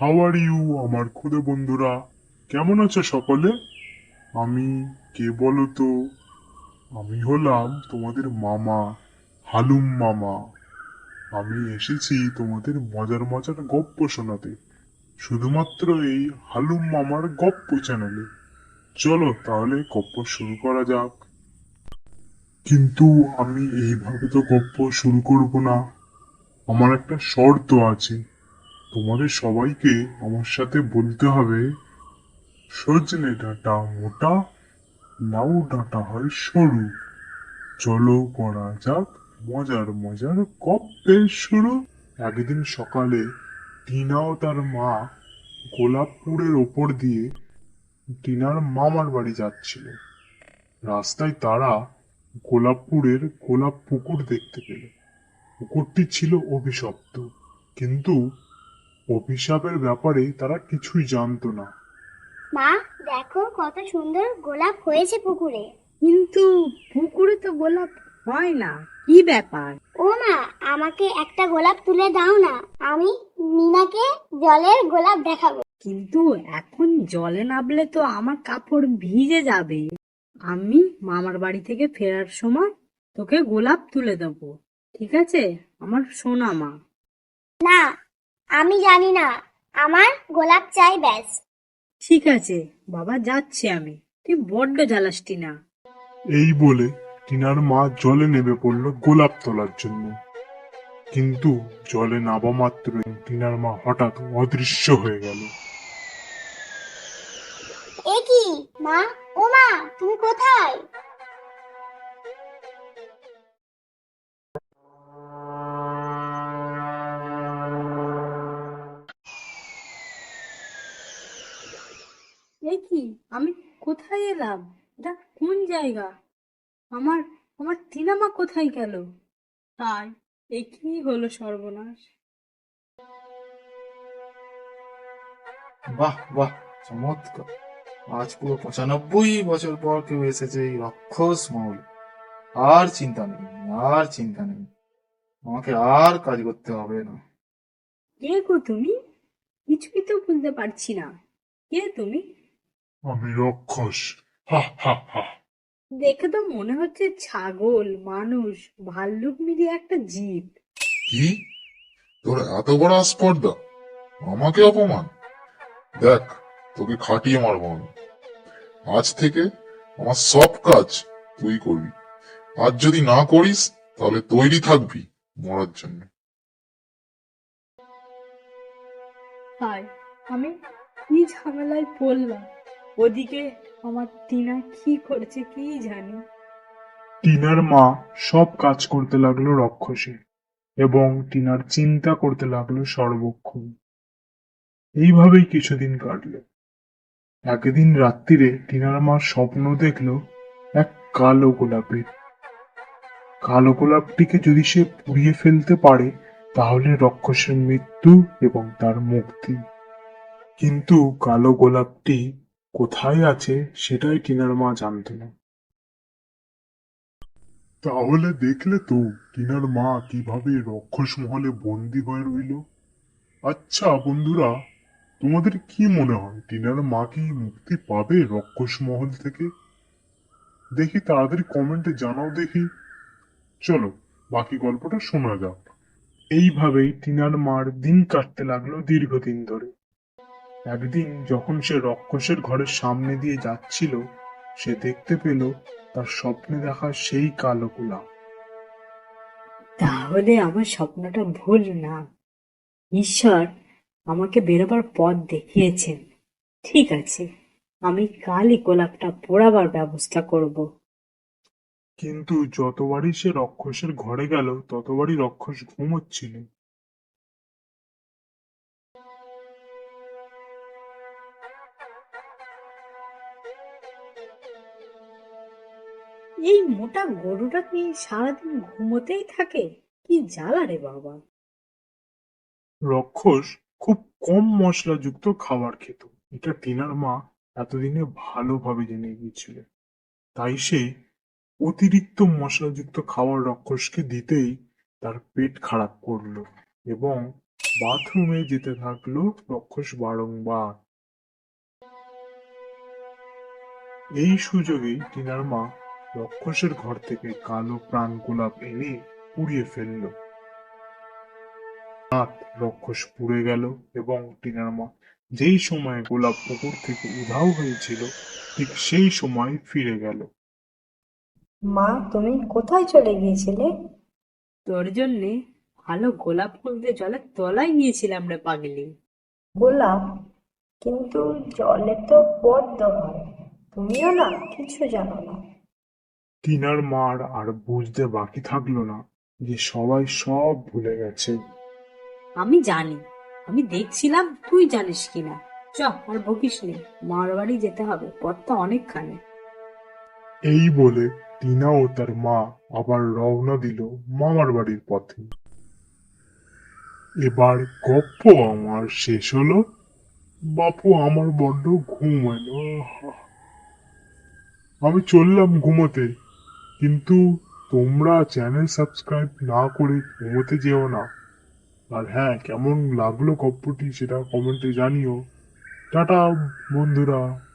How are you আমার খুদে বন্ধুরা? কেমন আছো সকলে? আমি কে বলো তো? আমি হলাম তোমাদের মামা, হালুম মামা। আমি এসেছি তোমাদের মজার মজার গপ্প শোনাতে। শুধুমাত্র এই হালুম মামার গপ্প চ্যানেলে চলো তাহলে গপ্প শুরু করা যাক। কিন্তু আমি এইভাবে তো গপ্প শুরু করব না। আমার একটা শর্ত আছে। তোমাদের সবাইকে আমার সাথে বলতে হবে। সজনে ডাঁটা মোটা লাউ ডাঁটা হয় সরু। চলো করা যাক, মজার মজার গপ্পের শুরু। একদিন সকালে টিনা ও তার মা গোলাপপুরের ওপর দিয়ে টিনার মামার বাড়ি যাচ্ছিল। রাস্তায় তারা গোলাপপুরের গোলাপ পুকুর দেখতে পেল। পুকুরটি ছিল অভিশপ্ত, কিন্তু অভিশাপের ব্যাপারে তারা কিছুই জানতো না। মা দেখো কত সুন্দর গোলাপ হয়েছে পুকুরে। কিন্তু পুকুরে তো গোলাপ হয় না। কি ব্যাপার? ও মা আমাকে একটা গোলাপ তুলে দাও না। আমি মিনাকে জলের গোলাপ দেখাবো। কিন্তু এখন জলে নামলে তো আমার কাপড় ভিজে যাবে। আমি মামার বাড়ি থেকে ফেরার সময় তোকে গোলাপ তুলে দেবো। ঠিক আছে? আমার সোনা মা। না আমি জানি না। আমার গোলাপ চাই ব্যাস। ঠিক আছে বাবা যাচ্ছি আমি। তুই বড্ড জ্বালাসটি না এই বলে টিনার মা জলে নেমে পড়ল গোলাপ তোলার জন্য। কিন্তু জলে নামা মাত্রই টিনার মা হঠাৎ অদৃশ্য হয়ে গেল। এ কি? মা? ও মা তুমি কোথায়? এই কি? আমি কোথায় এলাম? এটা কোন জায়গা? আমার আমার টিনামা কোথায় গেল? তাই এ কি হলো সর্বনাশ। বাহ বাহ চমৎকার। আজ পুরো পঁচানব্বই বছর পর কেউ এসেছে এই রাক্ষস মহল। আর চিন্তা নেই আর চিন্তা নেই। আমাকে আর কাজ করতে হবে না। কে গো তুমি? কিছুই তো বুঝতে পারছি না। কে তুমি? আমি রক্ষস। হা হা হা। দেখে তো মনে হচ্ছে ছাগল মানুষ ভাল্লুক মিলিয়ে একটা জীব। কি? তোর এত বড় স্পর্ধা আমাকে অপমান? দেখ তোকে খাটিয়ে মারবো আমি। আজ থেকে আমার সব কাজ তুই করবি। আজ যদি না করিস তাহলে তৈরি থাকবি মরার জন্য। হায় আমি কি ঝামেলায় পড়লাম? ওদিকে আমার টিনা কি করছে কি জানি। টিনার মা সব কাজ করতে লাগল রক্ষসে এবং টিনার চিন্তা করতে লাগল সর্বক্ষণ। এইভাবেই কিছুদিন কাটলো। একদিন রাত্রিরে টিনার মা স্বপ্ন দেখল এক কালো গোলাপের। কালো গোলাপটিকে যদি সে পুড়িয়ে ফেলতে পারে, তাহলে রক্ষসের মৃত্যু এবং তার মুক্তি। কিন্তু কালো গোলাপটি কোথায় আছে সেটাই টিনার মা জানতো না। তাহলে দেখলে তো টিনার মা কীভাবে রক্ষস মহলে বন্দি হয়ে রইল। আচ্ছা বন্ধুরা, তোমাদের কি মনে হয় টিনার মা কি মুক্তি পাবে রক্ষস মহল থেকে? দেখি তাড়াতাড়ি কমেন্টে জানাও দেখি। চলো, বাকি গল্পটা শোনা যাক। এইভাবেই টিনার মার দিন কাটতে লাগল দীর্ঘদিন ধরে। একদিন যখন সে রক্ষসের ঘরের সামনে দিয়ে যাচ্ছিল সে দেখতে পেল তার স্বপ্নে দেখা সেই কালো গোলাপ। তাহলে আমার স্বপ্নটা ভুল না। ঈশ্বর আমাকে বেরোবার পথ দেখিয়েছেন। ঠিক আছে আমি কালই গোলাপটা পোড়াবার ব্যবস্থা করব। কিন্তু যতবারই সে রক্ষসের ঘরে গেল ততবারই রক্ষস ঘুমোচ্ছিল। এই মোটা গরুটা কি সারাদিন ঘুমোতেই থাকে? কি জ্বালা রে বাবা। রক্ষস খুব কম মশলাযুক্ত খাবার খেত। এটা টিনার মা এতদিনে ভালোভাবে জেনে গিয়েছিল তাই সে অতিরিক্ত মশলাযুক্ত খাবার রক্ষসকে দিতেই তার পেট খারাপ করল এবং বাথরুমে যেতে থাকল রক্ষস বারংবার। এই সুযোগেই টিনার মা রক্ষসের ঘর থেকে কালো প্রাণ গোলাপ এনে পুড়িয়ে ফেলল। রাত রক্ষস পুড়ে গেল এবং টিনার মা যেই সময় গোলাপ পুকুর থেকে উধাও হয়েছিল ঠিক সেই সময় ফিরে গেল। মা তুমি কোথায় চলে গিয়েছিলে? তোর জন্যে ভালো গোলাপ ফুল দিয়ে জলের তলায় গিয়েছিলাম রে পাগলি। গোলাপ? কিন্তু জলে তো পদ্ম হয় তুমিও না কিছু জানো না। টিনার মার আর বুঝতে বাকি থাকল না যে সবাই সব ভুলে গেছে। আমি জানি আমি দেখছিলাম তুই জানিস কিনা। চ আর বকিস নে মার বাড়ি যেতে হবে পথটা অনেকখানি। এই বলে টিনা ও তার মা আবার রওনা দিল মামার বাড়ির পথে। এবার গপ্প আমার শেষ হলো। বাপু আমার বড্ড ঘুম এলো। আমি চললাম ঘুমোতে। কিন্তু তোমরা চ্যানেল সাবস্ক্রাইব না করে ঘুমোতে যেও না। আর হ্যাঁ কেমন লাগল গপ্পটি সেটা কমেন্টে জানিও। টাটা, বন্ধুরা।